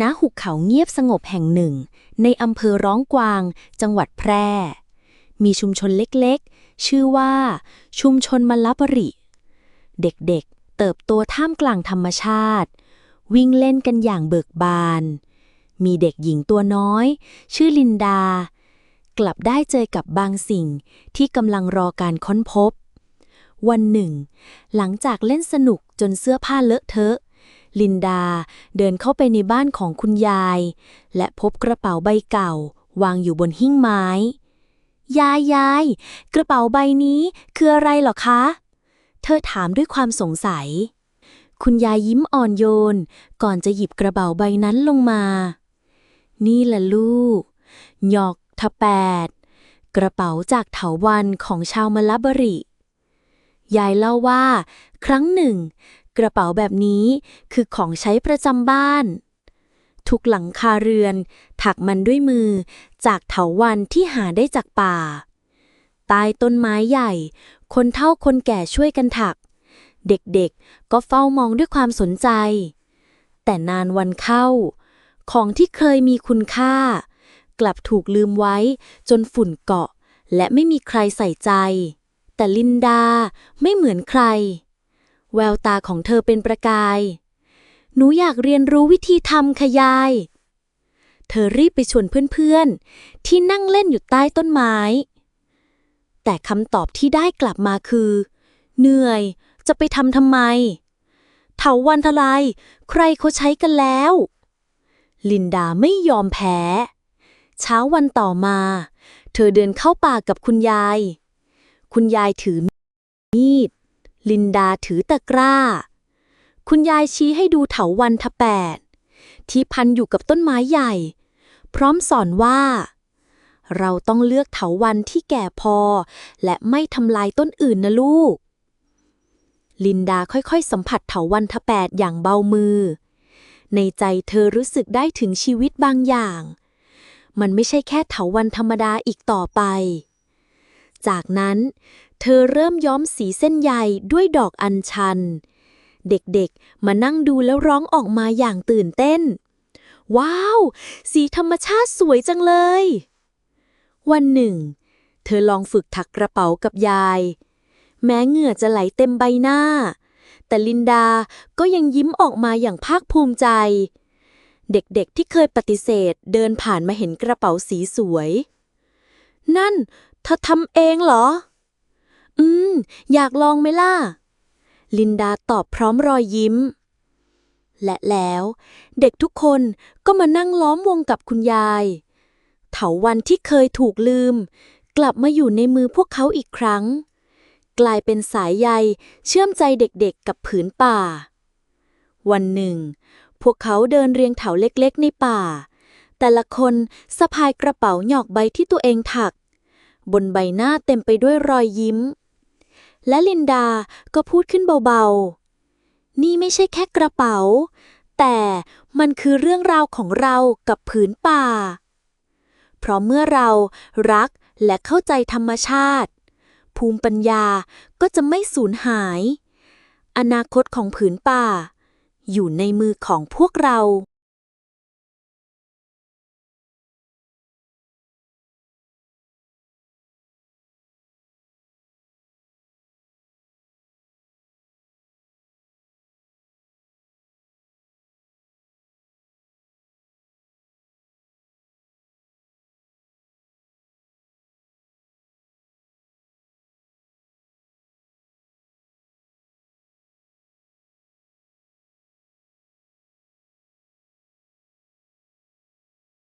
ณหุบเขาเงียบสงบแห่งหนึ่ง ในอำเภอร้องกวาง จังหวัดแพร่ มีชุมชนเล็กๆ ชื่อว่า ชุมชนมละบริ เด็กๆ เติบโตท่ามกลางธรรมชาติ วิ่งเล่นกันอย่างเบิกบาน มีเด็กหญิงตัวน้อย ชื่อลินดา กลับได้เจอกับบางสิ่งที่กำลังรอการค้นพบ วันหนึ่ง หลังจากเล่นสนุกจนเสื้อผ้าเลอะเทอะ ลินดา เดินเข้าไปในบ้านของคุณยาย และพบกระเป๋าใบเก่า วางอยู่บนหิ้งไม้ ยายยายกระเป๋าใบนี้คืออะไรหรอคะ เธอถามด้วยความสงสัย คุณยายยิ้มอ่อนโยน ก่อนจะหยิบกระเป๋าใบนั้นลงมา นี่แหละลูก หยอกทะแปด กระเป๋าจากเถาวันของชาวมลบริยายเล่าว่า ครั้งหนึ่ง กระเป๋าแบบนี้คือของใช้ประจำบ้าน ทุกหลังคาเรือน ถักมันด้วยมือจากเถาวันที่หาได้จากป่า ใต้ต้นไม้ใหญ่ คนเฒ่าคนแก่ช่วยกันถัก เด็กๆก็เฝ้ามองด้วยความสนใจ แต่นานวันเข้า ของที่เคยมีคุณค่า กลับถูกลืมไว้จนฝุ่นเกาะ และไม่มีใครใส่ใจ แต่ลินดาไม่เหมือนใคร แววตาของเธอเป็นประกาย หนูอยากเรียนรู้วิธีทำค่ะยาย เธอรีบไปชวนเพื่อนๆ ที่นั่งเล่นอยู่ใต้ต้นไม้ แต่คำตอบที่ได้กลับมาคือ เหนื่อย จะไปทำทำไม เถาวันทลาย ใครเขาใช้กันแล้ว ลินดาไม่ยอมแพ้ เช้าวันต่อมา เธอเดินเข้าป่ากับคุณยาย คุณยายถือ ลินดาถือตะกร้า คุณยายชี้ให้ดูเถาวันทะแปด ที่พันอยู่กับต้นไม้ใหญ่ พร้อมสอนว่า เราต้องเลือกเถาวันที่แก่พอ และไม่ทำลายต้นอื่นนะลูก ลินดาค่อยๆ สัมผัสเถาวันทะแปดอย่างเบามือ ในใจเธอรู้สึกได้ถึงชีวิตบางอย่าง มันไม่ใช่แค่เถาวันธรรมดาอีกต่อไปจากนั้น เธอเริ่มย้อมสีเส้นใยด้วยดอกอัญชัน เด็กๆ มานั่งดูแล้วร้องออกมาอย่างตื่นเต้น ว้าว สีธรรมชาติสวยจังเลย วันหนึ่ง เธอลองฝึกถักกระเป๋ากับยาย แม้เหงื่อจะไหลเต็มใบหน้า แต่ลินดาก็ยังยิ้มออกมาอย่างภาคภูมิใจ เด็กๆที่เคยปฏิเสธเดินผ่านมาเห็นกระเป๋าสีสวย นั่นเธอทำเองเหรอ อืม อยากลองไหมล่ะ ลินดาตอบพร้อมรอยยิ้ม และแล้วเด็กทุกคนก็มานั่งล้อมวงกับคุณยาย เถาวันที่เคยถูกลืม กลับมาอยู่ในมือพวกเขาอีกครั้ง กลายเป็นสายใยเชื่อมใจเด็กๆกับผืนป่า วันหนึ่ง พวกเขาเดินเรียงแถวเล็กๆในป่า แต่ละคนสะพายกระเป๋าหยอกใบที่ตัวเองถักบนใบหน้าเต็มไปด้วยรอยยิ้ม และลินดาก็พูดขึ้นเบาๆ นี่ไม่ใช่แค่กระเป๋า แต่มันคือเรื่องราวของเรากับผืนป่า เพราะเมื่อเรารักและเข้าใจธรรมชาติ ภูมิปัญญาก็จะไม่สูญหาย อนาคตของผืนป่า อยู่ในมือของพวกเรา